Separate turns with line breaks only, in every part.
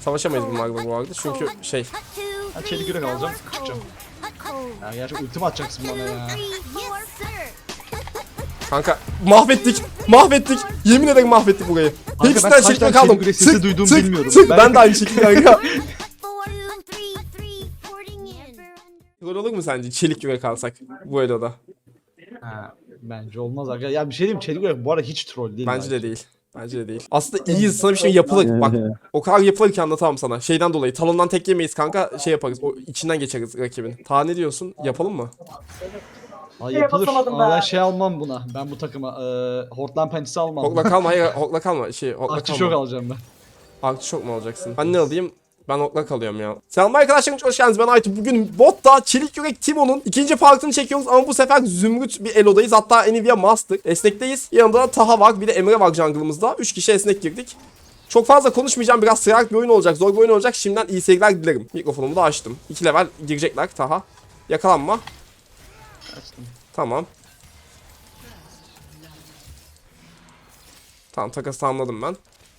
Savaşamayız bunlarla bu arada çünkü şey
Ben çelik yürek alacağım. Çıkacağım. Ya gerçi ultimi atacaksın bana ya.
kanka mahvettik mahvettik yemin ederim mahvettik burayı.
ben
Hepsinden çekme kaldım.
çelik sesi
Sık,
duyduğumu
sık,
bilmiyorum.
Sık. Ben...
Ben-
de aynı şekilde kanka. Gol olur mu sence çelik yürek alsak bu eloda?
Ha, bence olmaz arkadaşlar. Ya bir şey diyeyim çelik yürek bu arada hiç troll değil.
Bence de değil. Bence de değil. Aslında iyiyiz sana bir şey yapılır. Bak o kadar yapılır ki anlatamam sana. Şeyden dolayı talondan tek yemeyiz kanka şey yaparız. O içinden geçeriz rakibin. Ta ne diyorsun? Yapalım mı?
Ay yapılır ama ben şey almam buna. Ben bu takıma e, Hortland pençesi almam.
Hokla kalma hayır hokla kalma. Şey hokla
Akçı
kalma.
şok alacağım ben.
Akçı çok mu alacaksın? Ben ne alayım? Ben okla kalıyorum ya. Selam arkadaşlar hoş geldiniz. Ben Aytu. Bugün botta Çelik Yürek Timo'nun ikinci partını çekiyoruz ama bu sefer Zümrüt bir Elo'dayız. Hatta Nvidia Master. Esnek'teyiz. Yanında da Taha var. Bir de Emre var jungle'ımızda. 3 kişi esnek girdik. Çok fazla konuşmayacağım. Biraz sırarak bir oyun olacak. Zor bir oyun olacak. Şimdiden iyi seyirler dilerim. Mikrofonumu da açtım. 2 level girecekler Taha. Yakalanma.
Açtım.
Tamam. Tamam takası tamamladım ben.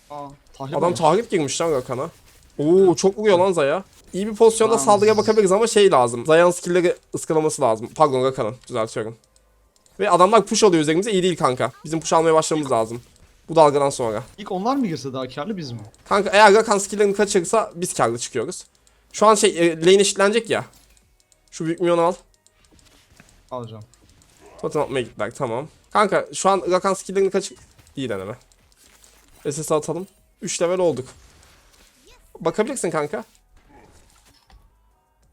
Aa,
Adam tahrip girmiş lan Rakan'a. Oo çok vuruyor lan Zaya. İyi bir pozisyonda
Tamam.
saldırıya bakabiliriz ama şey lazım. Zaya'nın skill'leri ıskalaması lazım. Pardon Rakan'ın. Düzeltiyorum. Ve adamlar push alıyor üzerimize iyi değil kanka. Bizim push almaya başlamamız lazım. Bu dalgadan sonra.
İlk onlar mı girse daha karlı biz mi?
Kanka eğer Rakan skill'lerini kaçırırsa biz karlı çıkıyoruz. Şu an şey e, lane eşitlenecek ya. Şu büyük milyonu al.
Alacağım.
Totem atmaya gittiler tamam. Kanka şu an Rakan skill'lerini kaçır... İyi deneme. SS atalım. 3 level olduk. Bakabilirsin kanka.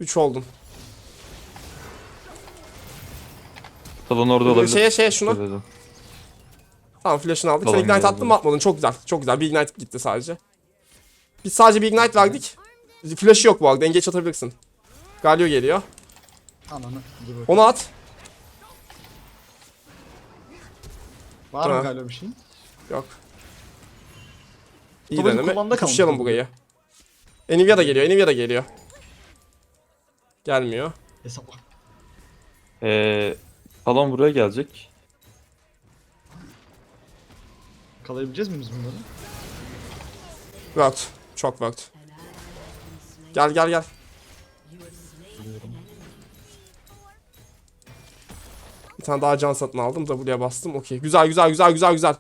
3 oldun.
Talon orada olabilir.
Şeye şeye.
Dedim.
Tamam flash'ını aldık. Sen
Falan
ignite attın mı atmadın? Çok güzel. Çok güzel. Bir ignite gitti sadece. Biz sadece bir ignite verdik. Flash'ı yok bu arada. Engage atabilirsin. Galio geliyor.
Ananı. Dur bakayım.
Onu at.
Var
Ha.
mı galiba bir şey?
Yok. İyi
Tabanı
deneme.
kulağında kalmış.
Burayı. Nvidia da geliyor. Nvidia da geliyor. Gelmiyor.
Hesap.
Ee, Talon buraya gelecek.
Kalayabileceğiz mi biz bunları?
Worked. Çok worked. Gel gel gel. Bir tane daha can satın aldım. W'ye bastım. Okey. Güzel güzel güzel güzel güzel.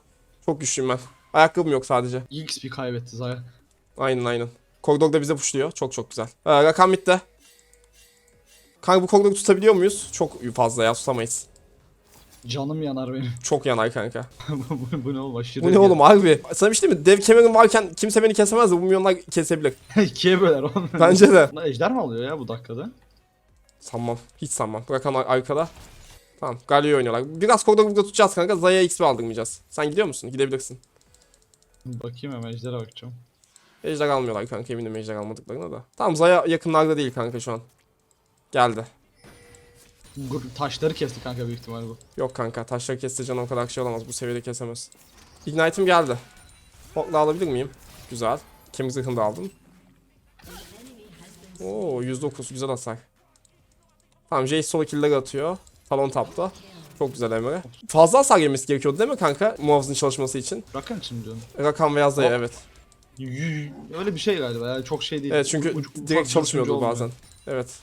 Çok güçlüyüm ben. Ayakkabım yok sadece.
İyi XP kaybetti Zaya.
Aynen aynen. Koridor da bize pushluyor. Çok çok güzel. Ee, rakam bitti. Kanka bu koridoru tutabiliyor muyuz? Çok fazla ya tutamayız.
Canım yanar benim.
Çok yanar kanka.
bu, bu, bu ne oğlum aşırı.
Bu ne oğlum harbi. Sana bir şey mi? Dev kemerim varken kimse beni kesemez de bu milyonlar kesebilir.
İkiye böler oğlum.
Bence de.
Ejder mi alıyor ya bu dakikada?
Sanmam. Hiç sanmam. Rakan ar- arkada. Tamam. Galio oynuyorlar. Biraz koridoru burada tutacağız kanka. Zaya'ya XP aldırmayacağız. Sen gidiyor musun? Gidebilirsin.
Bakayım hemen ejdere bakacağım.
Ejder almıyorlar kanka. Eminim ejder almadıklarına da. Tamam Zaya yakınlarda değil kanka şu an. Geldi.
Taşları kesti kanka büyük ihtimal bu.
Yok kanka. Taşları kesse canı o kadar şey olamaz. Bu seviyede kesemez. Ignite'im geldi. Hokla alabilir miyim? Güzel. Kemik zırhını da aldım. Oo 109 güzel hasar. Tamam Jace solo kill'leri atıyor. Talon tapta. Çok güzel Emre. Fazla hasar yemesi gerekiyordu değil mi kanka? Muhafızın çalışması için.
Rakan için mi diyorsun?
Rakam beyaz dayı
Hop.
evet.
Öyle bir şey galiba ya çok şey değil.
Evet çünkü
Ucu- ufak
direkt çalışmıyordu
olmuyor.
bazen. Evet.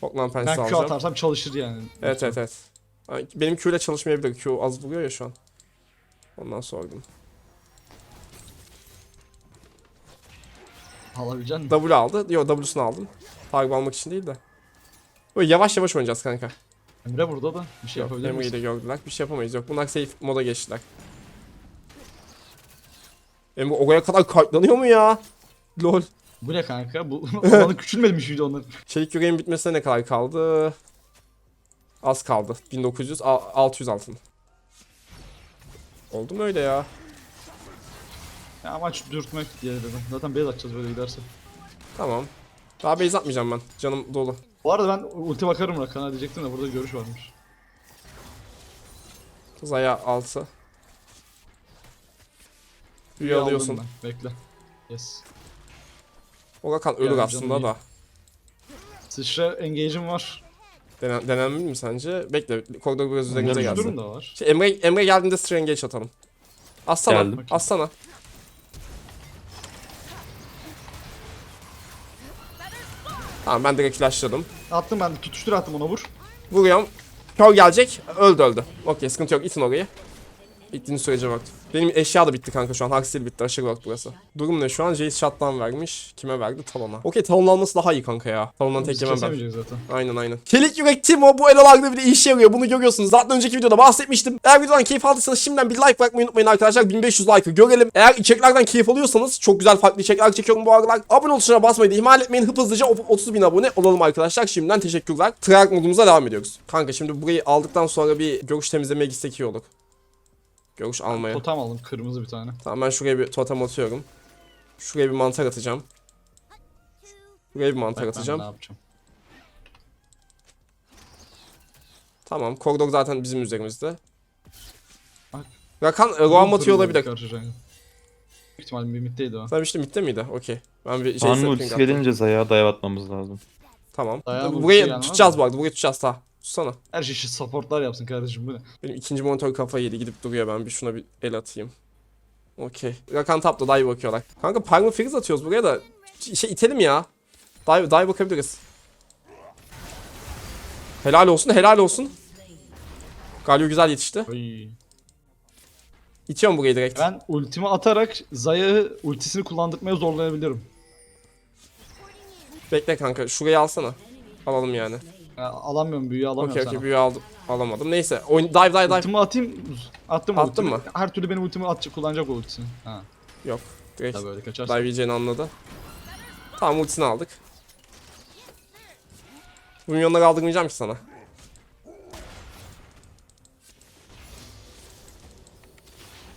Hoklan pensi
Ben Q
alacağım.
atarsam çalışır yani.
Evet evet evet. Ay, Benim Q ile çalışmayabilir. Q az vuruyor ya şu an. Ondan sordum.
Alabilecek misin?
W aldı. Yok W'sunu aldım. Target almak için değil de. Böyle yavaş yavaş oynayacağız kanka.
Emre burada da bir şey
Yok
yapabilir
Emre'yi
misin?
de gördüler. Bir şey yapamayız. Yok bunlar safe moda geçtiler. Emre oraya kadar kayıtlanıyor mu ya? Lol.
Bu ne kanka? Bu olanı küçülmemiş miydi onlar?
Çelik yüreğin bitmesine ne kadar kaldı? Az kaldı. 1900, a- 600 altın. Oldu mu öyle ya?
Ya amaç dürtmek diye dedim. Zaten base atacağız böyle giderse.
Tamam. Daha base atmayacağım ben. Canım dolu.
Bu arada ben ulti bakarım Rakan'a diyecektim de burada görüş varmış.
Zaya 6.
Üye aldım
alıyorsun.
Bekle. Yes.
Orakan ölür
Yani
aslında da.
Sıçra engage'im var.
Denen, denenmeli mi sence? Bekle. Koridor biraz üzerimize
Güzel
gelsin.
durum da var.
Şey, Emre, Emre geldiğinde Strange geç atalım. Aslana.
Geldim.
Aslana. Tamam ben direkt flashladım.
Attım ben tutuştur attım ona vur.
Vuruyorum. Kör gelecek. Öldü öldü. Okey sıkıntı yok. İtin orayı. İttiğiniz sürece bak. Benim eşya da bitti kanka şu an. Haksel bitti. Aşırı bak burası. Durum ne şu an? Jace shutdown vermiş. Kime verdi? Talon'a. Okey Talon'un alması daha iyi kanka ya. Talon'dan tek yemem ben.
zaten.
Aynen aynen. Çelik yürek Timo bu elolarda bile işe yarıyor. Bunu görüyorsunuz. Zaten önceki videoda bahsetmiştim. Eğer videodan keyif aldıysanız şimdiden bir like bırakmayı unutmayın arkadaşlar. 1500 like'ı görelim. Eğer içeriklerden keyif alıyorsanız çok güzel farklı içerikler çekiyorum bu aralar. Abone ol tuşuna basmayı da ihmal etmeyin. Hıp hızlıca 30 bin abone olalım arkadaşlar. Şimdiden teşekkürler. Tryhard modumuza devam ediyoruz. Kanka şimdi burayı aldıktan sonra bir görüş temizlemeye gitsek iyi olur. Görüş almaya.
Totem aldım kırmızı bir tane.
Tamam ben şuraya bir totem atıyorum. Şuraya bir mantar atacağım. Buraya bir mantar
Bak ben
atacağım.
ne yapacağım.
Tamam. Koridor zaten bizim üzerimizde.
Bak.
Rakan e, Roam atıyor olabilir.
Büyük ihtimalle bir middeydi o.
Sen işte mitte miydi? Okey. Ben bir şey setting
ultisi gelince Zaya'ya dive atmamız lazım.
Tamam.
Ultisi
Burayı tutacağız bu arada. Burayı tutacağız ta. Tutsana.
Her şey şu supportlar yapsın kardeşim bu ne?
Benim ikinci monitör kafayı yedi. Gidip duruyor ben bir şuna bir el atayım. Okey. Rakan tapta dive bakıyorlar. Kanka Parma Freeze atıyoruz buraya da. Şey itelim ya. Dive, dive bakabiliriz. Helal olsun helal olsun. Galio güzel yetişti.
Oy.
İtiyorum burayı direkt.
Ben ultimi atarak Zaya'yı ultisini kullandırmaya zorlayabilirim.
Bekle kanka şurayı alsana. Alalım yani.
Ya, alamıyorum büyüyü alamıyorum
Okey
sana.
okey büyü aldım. Alamadım. Neyse. Oyun dive dive dive.
Ultimi atayım. Attım
Attın
ultimi.
mı?
Her türlü benim ultimi atacak kullanacak o ultisini. Ha.
Yok. Direkt
Tabii öyle kaçarsın.
dive yiyeceğini anladı. Tamam ultisini aldık. Bu milyonları aldırmayacağım ki sana.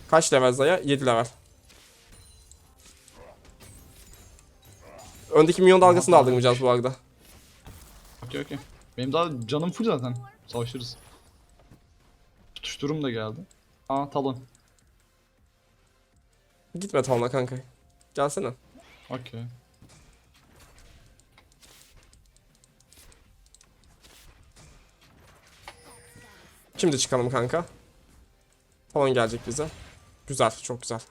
Kaç level Zaya? 7 level. Öndeki milyon dalgasını da aldırmayacağız bu arada.
Okey okey. Benim daha canım full zaten. Savaşırız. Tutuşturum da geldi. Aa talon.
Gitme Talon'a kanka. Gelsene.
Okey.
Şimdi çıkalım kanka. Talon gelecek bize. Güzel, çok güzel.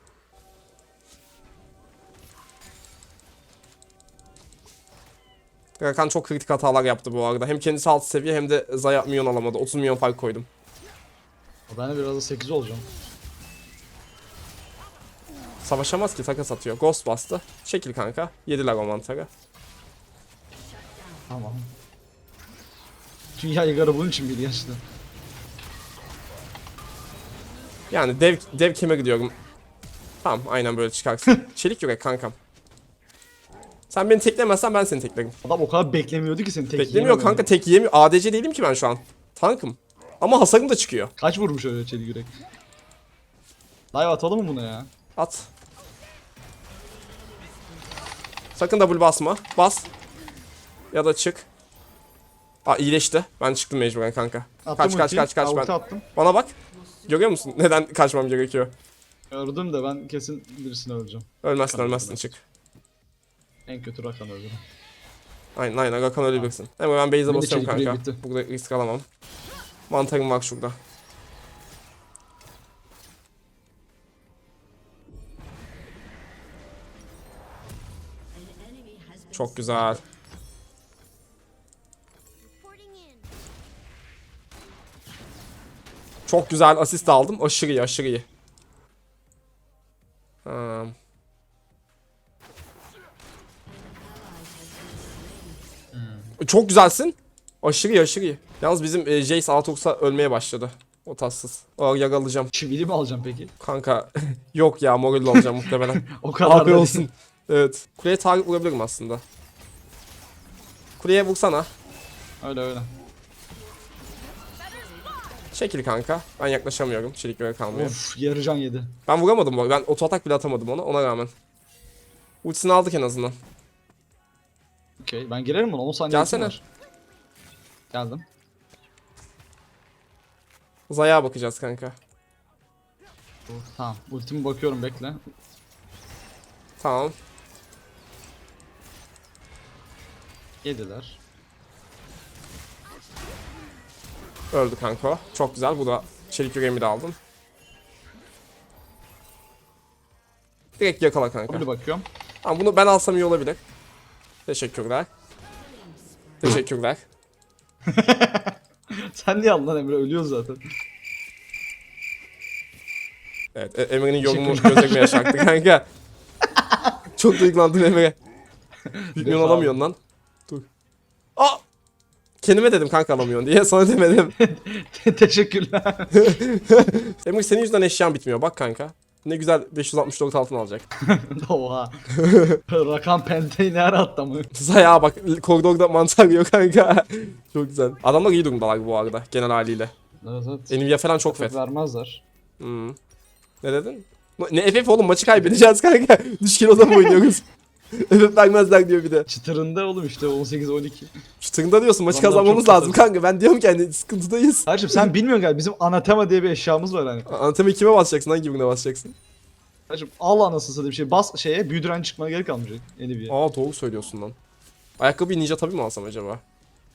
Rakan çok kritik hatalar yaptı bu arada. Hem kendisi alt seviye hem de Zaya milyon alamadı. 30 milyon fark koydum.
Ben de biraz da 8 olacağım.
Savaşamaz ki takas atıyor. Ghost bastı. Çekil kanka. Yediler o mantarı.
Tamam. Dünya yıgarı bunun için bir yaşlı.
Yani dev, dev kime gidiyorum. Tamam aynen böyle çıkarsın. Çelik yürek kankam. Sen beni teklemezsen ben seni teklerim.
Adam o kadar beklemiyordu ki seni tek
Beklemiyor kanka tek yiyemiyor. ADC değilim ki ben şu an. Tankım. Ama hasarım da çıkıyor.
Kaç vurmuş öyle çelik yürek? Dive atalım mı buna ya?
At. Sakın double basma. Bas. Ya da çık. Aa iyileşti. Ben çıktım mecburen kanka.
Attım
kaç kaç
ultiyi.
kaç kaç
Aa,
ben.
attım.
Bana bak. Görüyor musun? Neden kaçmam gerekiyor?
Gördüm de ben kesin birisini öleceğim.
Ölmezsin ölmezsin çık.
En kötü Rakan öldürüm.
Aynen aynen Rakan ölebilirsin. Ama ben base'e basıyorum kanka.
bitti.
Burada risk alamam. Mantarım var şurada. Çok güzel. Çok güzel asist aldım. Aşırı iyi, aşırı iyi. Çok güzelsin. Aşırı iyi, aşırı iyi. Yalnız bizim e, Jace Aaltox'a ölmeye başladı. O tatsız. O yakalayacağım.
Çivili mi alacağım peki?
Kanka yok ya moralli olacağım muhtemelen.
O kadar
Abi
da
olsun.
değil.
Evet. Kuleye target vurabilirim aslında. Kuleye vursana.
Öyle öyle.
Çekil kanka. Ben yaklaşamıyorum. Çelik göre kalmıyor.
Of yarı can yedi.
Ben vuramadım bu arada. Ben oto atak bile atamadım ona ona rağmen. Ultisini aldık en azından.
Okey ben girerim buna 10 saniye
Gelsene.
Geldim.
Zaya bakacağız kanka.
Tamam ultimi bakıyorum bekle.
Tamam.
Yediler.
Öldü kanka. Çok güzel. Bu da çelik yüreğimi de aldım. Direkt yakala kanka.
Öyle bakıyorum.
Tamam bunu ben alsam iyi olabilir. Teşekkürler. Teşekkürler.
Sen niye aldın lan Emre? Ölüyoruz zaten.
Evet, E- Emre'nin yorumu gözlerime yaşarttı kanka. Çok duygulandım Emre. Bilmiyorum
Defa.
alamıyorsun lan. Dur. Aa! Kendime dedim kanka alamıyorsun diye sana demedim.
Teşekkürler.
Emre senin yüzünden eşyan bitmiyor bak kanka. Ne güzel 564 altın alacak.
Oha. Rakam penteyi ne ara attı mı?
Zaya bak koridorda mantar yiyor kanka. çok güzel. Adamlar iyi durumdalar bu arada genel haliyle.
Evet evet.
Nvidia falan çok fet.
vermezler.
Hmm. Ne dedin? Ne FF oğlum maçı kaybedeceğiz kanka. Düşkin oda mı oynuyoruz? FF vermezler diyor bir de.
Çıtırında oğlum işte 18-12.
Şu tırında diyorsun maçı
Adamlar
kazanmamız
çok
lazım kanka. Ben diyorum ki hani sıkıntıdayız.
Kardeşim sen bilmiyorsun galiba bizim anatema diye bir eşyamız var hani.
Antemi kime basacaksın? Hangi birine basacaksın?
Kardeşim al anasını satayım şey bas şeye büyüdüren çıkmana gerek kalmayacak. Yeni bir.
Aa doğru söylüyorsun lan. Ayakkabıyı ninja tabii mi alsam acaba?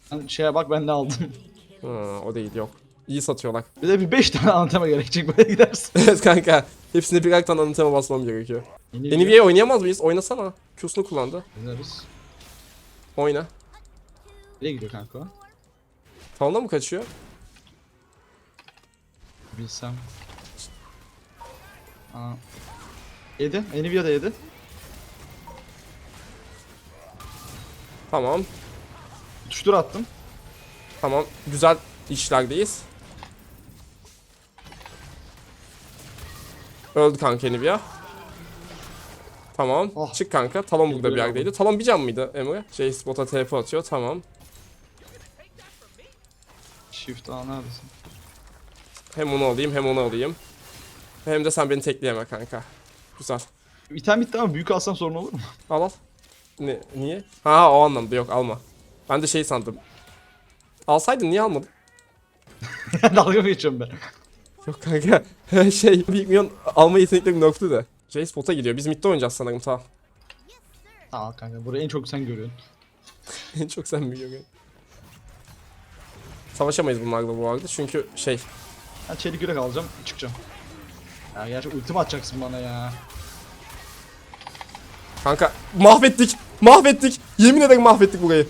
Hani şeye bak ben ne aldım.
Ha, o değil yok. İyi satıyorlar.
Bir de bir 5 tane anatema gerekecek böyle gidersin.
evet kanka. Hepsine birer tane antema basmam gerekiyor.
Bir
NVA'ya oynayamaz mıyız? Oynasana. Q'sunu kullandı.
oynarız.
Oyna.
Nereye gidiyor kanka o?
Talon'a mı kaçıyor?
Bilsem. Aa. Yedi. Nvidia da yedi.
Tamam.
Tuştur attım.
Tamam. Güzel işlerdeyiz. Öldü kanka Nvidia. Tamam.
Oh.
Çık kanka. Talon burada bir yerdeydi. Talon bir can mıydı Emre? Şey spota TP atıyor. Tamam.
Shift aa neredesin?
Hem onu alayım hem onu alayım. Hem de sen beni tekleyeme kanka. Güzel.
İtem bitti ama büyük alsam sorun olur mu?
Al al. Ne, niye? Ha o anlamda yok alma. Ben de şey sandım. Alsaydın niye almadın?
Dalga mı geçiyorum ben?
Yok kanka. şey Big Mion alma yeteneklerim noktu da. Jace spota gidiyor. Biz midde oynayacağız sanırım ta.
Tamam kanka burayı en çok sen görüyorsun.
en çok sen biliyorsun. Savaşamayız bunlarla bu arada çünkü şey
Ben çelik yürek alacağım çıkacağım. Ya gerçi ultim atacaksın bana ya.
kanka mahvettik mahvettik yemin ederim mahvettik burayı.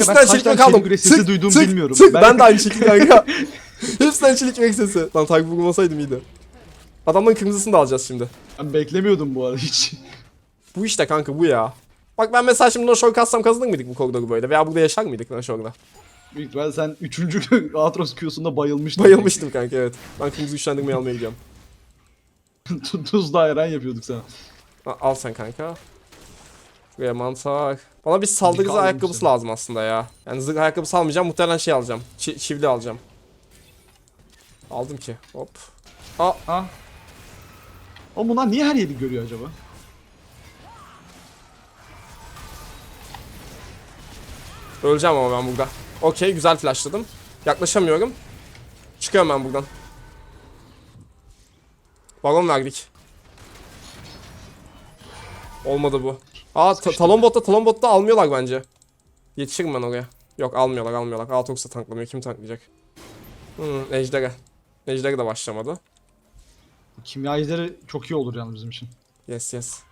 Hepsinden çelik
tane
yürek aldım.
çelik yürek sesi
Sık,
duyduğumu
sık,
bilmiyorum.
Sık.
Ben-
Ben... de aynı şekilde kanka. Hepsinden çelik sesi. Lan takip vurmasaydım iyiydi. Adamların kırmızısını da alacağız şimdi.
Ben beklemiyordum bu arada hiç.
Bu işte kanka bu ya. Bak ben mesela şimdi Noshor kassam kazanır mıydık bu koridoru böyle? Veya burada yaşar mıydık Noshor'da?
Büyük ihtimalle sen 3. Atros Q'sunda bayılmıştın.
Bayılmıştım kanka evet. Ben kırmızı güçlendirmeyi almaya gidiyorum.
Tu- Tuzla ayran yapıyorduk sana.
Al sen kanka. Buraya mantar. Bana bir saldırı ayakkabısı
seni.
lazım aslında ya. Yani zırh ayakkabısı almayacağım. Muhtemelen şey alacağım. Çi- çivili alacağım. Aldım ki. Hop. Aa,
Ha? O bunlar niye her yeri görüyor acaba?
öleceğim ama ben burada. Okey güzel flashladım. Yaklaşamıyorum. Çıkıyorum ben buradan. Baron verdik. Olmadı bu. Aa ta- talon botta talon botta almıyorlar bence. Yetişirim ben oraya. Yok almıyorlar almıyorlar. Aatrox'a tanklamıyor. Kim tanklayacak? Hmm, Ejder'e. Ejder'e de başlamadı.
Kimya izleri çok iyi olur yani bizim için.
Yes yes.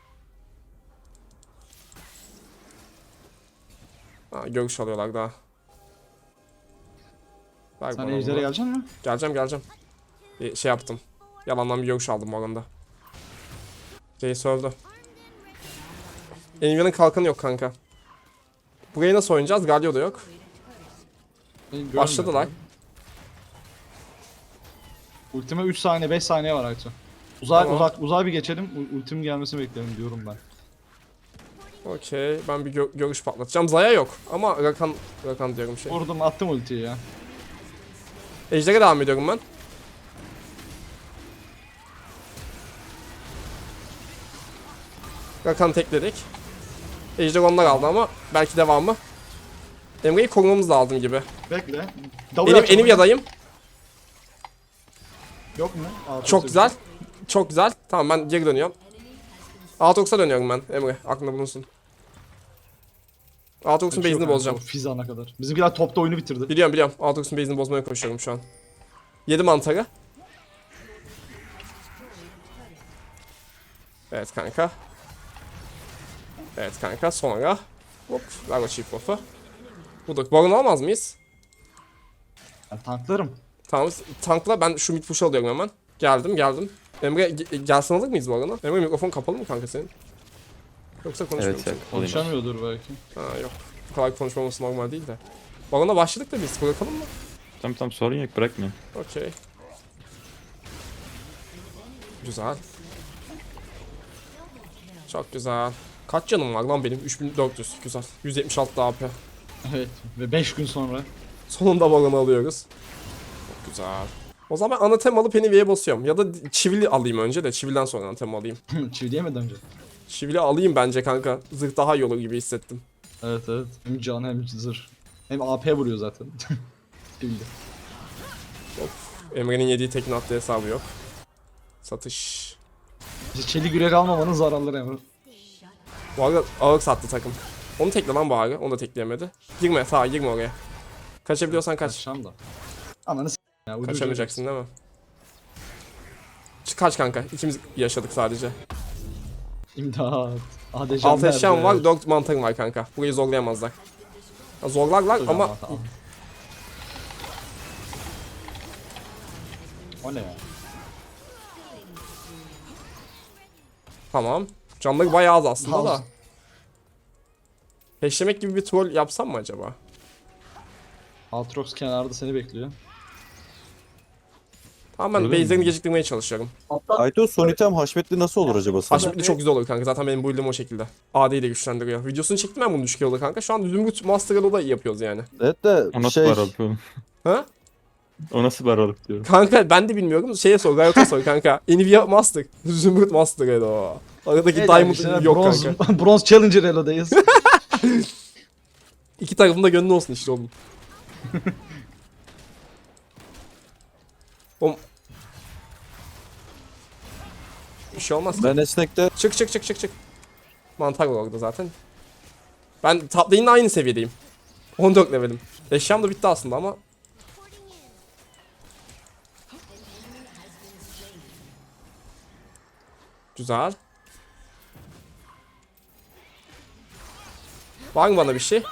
Aa, görüş alıyorlar daha. Ver
Sen ejdere geleceksin mi?
Geleceğim geleceğim. Bir şey yaptım. Yalandan bir görüş aldım o aranda. Jace öldü. Envy'nin kalkanı yok kanka. Burayı nasıl oynayacağız? Galio da yok.
Ben görmüyorum.
Başladılar.
Ultime 3 saniye 5 saniye var artık. Uzak
Tamam.
uzak uzağa bir geçelim. U- Ultim gelmesini beklerim diyorum ben.
Okey. Ben bir gö- görüş patlatacağım. Zaya yok. Ama Rakan, Rakan diyorum şey.
Vurdum attım ultiyi ya.
Ejder'e devam ediyorum ben. Rakan tekledik. Ejder onlar aldı ama belki devamı. Emre'yi korumamız lazım gibi.
Bekle.
Benim Envy'dayım.
Yok mu? Aa,
Çok güzel. Çok güzel. Tamam ben geri dönüyorum. Aatrox'a dönüyorum ben Emre. Aklında bulunsun. Aatrox'un base'ini bozacağım.
Fizana kadar. Bizimkiler topta oyunu bitirdi.
Biliyorum biliyorum. Aatrox'un base'ini bozmaya koşuyorum şu an. Yedi mantarı. Evet kanka. Evet kanka sonra. Hop ver o çift buff'ı. Bulduk. Baron almaz mıyız?
Ben tanklarım.
Tamam tankla ben şu mid push alıyorum hemen. Geldim geldim. Emre ge- gelsin alır mıyız Baron'u? Emre mikrofon kapalı mı kanka senin? Yoksa konuşmuyor
Evet
musun?
alayım.
Konuşamıyordur belki.
Ha yok. Bu kadar konuşmaması normal değil de. Baron'a başladık da biz bırakalım mı?
Tamam tamam sorun yok bırakmayın.
Okey. Güzel. Çok güzel. Kaç canım var lan benim? 3400. Güzel. 176 AP.
Evet. Ve 5 gün sonra.
Sonunda Baron'u alıyoruz. Çok güzel. O zaman ben anatem alıp Anyway'e basıyorum. Ya da çivili alayım önce de çivilden sonra anatem alayım.
Çivileyemedi önce.
Çivili alayım bence kanka. Zırh daha iyi olur gibi hissettim.
Evet evet. Hem can hem zırh. Hem AP vuruyor zaten. Çivili.
Emre'nin yediği tekin attığı hesabı yok. Satış.
Çelik yürek almamanın zararları Emre.
Bu arada ağır sattı takım. Onu tekle lan bari. Onu da tekleyemedi. Girme sağa girme oraya. Kaçabiliyorsan kaç.
Kaçacağım da. Ananı s*** ya.
Kaçamayacaksın değil mi? Çık kaç kanka. İkimiz yaşadık sadece.
İmdat. ADC'm
6 eşyam var 4 mantarım var kanka. Burayı zorlayamazlar. Ya zorlarlar
Dur
ama
ama, tamam. O ne ya?
tamam. Canları bayağı az aslında da. Peşlemek gibi bir troll yapsam mı acaba?
Aatrox kenarda seni bekliyor.
Tamam ben
Öyle mi?
base'lerini geciktirmeye çalışıyorum.
Ayto son item haşmetli nasıl olur acaba sana?
Haşmetli çok güzel olur kanka. Zaten benim build'im o şekilde. AD'yi de güçlendiriyor. Videosunu çektim ben bunu düşük yolda kanka. Şu an Zümrüt Master Elo'da yapıyoruz yani.
Evet de
O nasıl
şey
aralık oğlum?
Ha?
O nasıl bir aralık diyorum.
Kanka ben de bilmiyorum. Şeye sor, Riot'a sor kanka. Nvidia Master. Zümrüt Master Elo. Aradaki
Evet,
Diamond
işte
yok
bronz,
kanka.
bronz Challenger Elo'dayız.
İki tarafın da gönlü olsun işte oğlum. oğlum. Bir şey olmaz ki.
ben esnekte
Çık çık çık çık çık. Mantar var orada zaten. Ben top lane'le aynı seviyedeyim. 14 levelim. Eşyam da bitti aslında ama. Güzel. Var mı bana bir şey?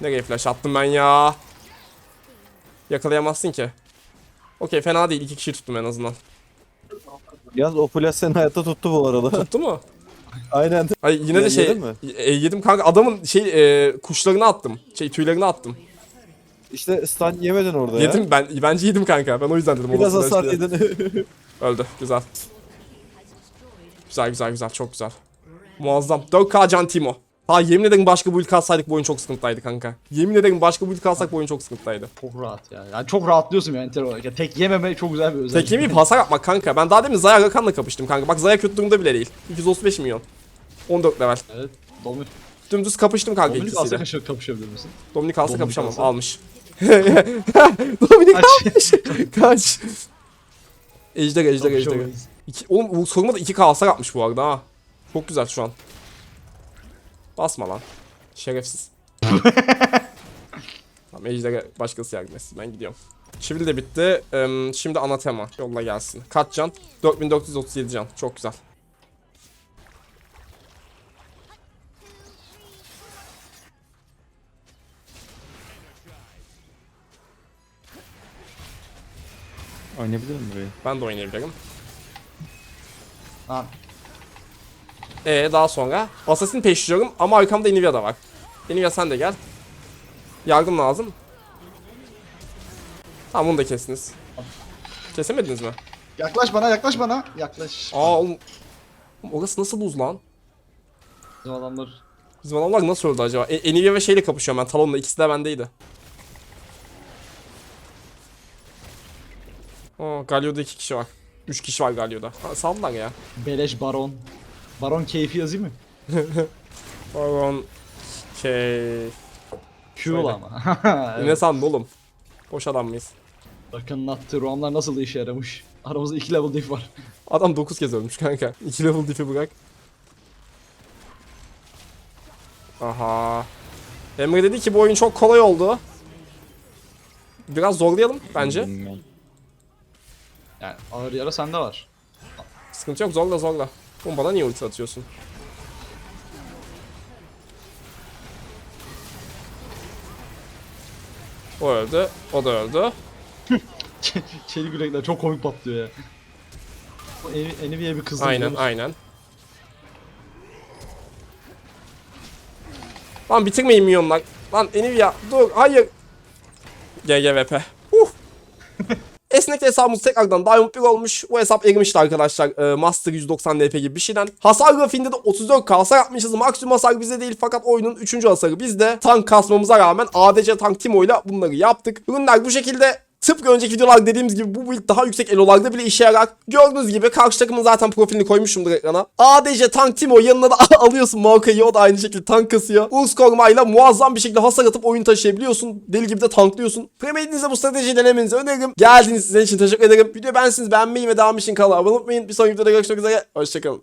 Nereye flash attım ben ya? Yakalayamazsın ki. Okey fena değil. iki kişi tuttum en azından.
yalnız o flash seni hayatta tuttu bu arada.
Tuttu mu?
Aynen.
Ay yine de şey
yedin mi?
e, yedim kanka adamın şey e, kuşlarını attım. Şey tüylerini attım.
İşte stun yemedin orada ya.
Yedim ben bence yedim kanka. Ben o yüzden dedim.
Biraz
olası
hasar
işte.
yedin.
Öldü. Güzel. Güzel güzel güzel çok güzel. Muazzam. 4K Can Timo. Ha yemin ederim başka build kalsaydık bu oyun çok sıkıntıydı kanka. Yemin ederim başka build kalsak bu oyun çok sıkıntıydı.
çok rahat ya. Yani çok rahatlıyorsun yani enter olarak. Ya tek yememe çok güzel bir özellik.
Tek yemeyip hasar atmak kanka. Ben daha demin Zaya Rakan'la kapıştım kanka. Bak Zaya kötü durumda bile değil. 235 milyon. 14 level.
Evet. Dominik.
Dümdüz kapıştım kanka
Dominik
ikisiyle.
alsa kaşı- kapışabilir misin?
Dominik alsa
Dominik
kapışamam. Almış. Dominik
Kaç.
kaç. Ejder ejder ejder.
Kapışamayız.
İki, oğlum soruma da 2k hasar atmış bu arada ha. Çok güzel şu an. Basma lan. Şerefsiz. tamam Ejder'e başkası yardım etsin. Ben gidiyorum. Çivil de bitti. Eee, şimdi ana tema. Yolla gelsin. Kaç can? 4437 can. Çok güzel.
Oynayabilirim burayı.
Ben de oynayabilirim.
Ha,
Ee daha sonra Assassin peşliyorum ama arkamda Nvidia da var. Nvidia sen de gel. Yardım lazım. Tamam bunu da kestiniz. Kesemediniz mi?
Yaklaş bana yaklaş bana. Yaklaş.
Aa oğlum. Oğlum Orası nasıl buz lan?
Bizim adamlar
Bizim adamlar nasıl öldü acaba? E, Nvidia ve şeyle kapışıyorum ben Talon'la ikisi de bendeydi. Aa Galio'da iki kişi var. Üç kişi var Galio'da. Ha, ya.
beleş baron. Baron keyfi yazayım mı?
Baron şey...
Q'la ama.
Ne
evet.
sandın oğlum? Boş adam mıyız?
Rakan'ın attığı roamlar nasıl da işe yaramış. Aramızda 2 level diff var.
Adam 9 kez ölmüş kanka. 2 level diff'i bırak. Aha. Emre dedi ki bu oyun çok kolay oldu. Biraz zorlayalım bence.
Yani ağır yara sende var.
Sıkıntı yok zorla zorla. Oğlum bana niye ulti atıyorsun? O öldü. O da öldü.
Çelik yürekler çok komik patlıyor ya. Bu Envy'ye bir kızdı.
Aynen biliyor aynen. Lan bitirmeyin milyonlar. Lan Enivia dur hayır. GGVP. Esnek hesabımız tekrardan Diamond 1 olmuş. Bu hesap erimişti arkadaşlar. Ee, Master 190 DP gibi bir şeyden. Hasar grafiğinde de 34k hasar yapmışız. Maksimum hasar bizde değil fakat oyunun 3. hasarı bizde. Tank kasmamıza rağmen ADC Tank Timo ile bunları yaptık. Ürünler bu şekilde Tıpkı önceki videolar dediğimiz gibi bu build daha yüksek elolarda bile işe yarar. Gördüğünüz gibi karşı takımın zaten profilini koymuşumdur ekrana. ADC Tank Timo yanına da alıyorsun Maokai'yi o da aynı şekilde tank kasıyor. Urs kormayla muazzam bir şekilde hasar atıp oyun taşıyabiliyorsun. Deli gibi de tanklıyorsun. Premedinize bu stratejiyi denemenizi öneririm. Geldiğiniz sizin için teşekkür ederim. Videoyu beğensiniz beğenmeyi ve devam için kanala abone olmayı. Bir sonraki videoda görüşmek üzere. Hoşçakalın.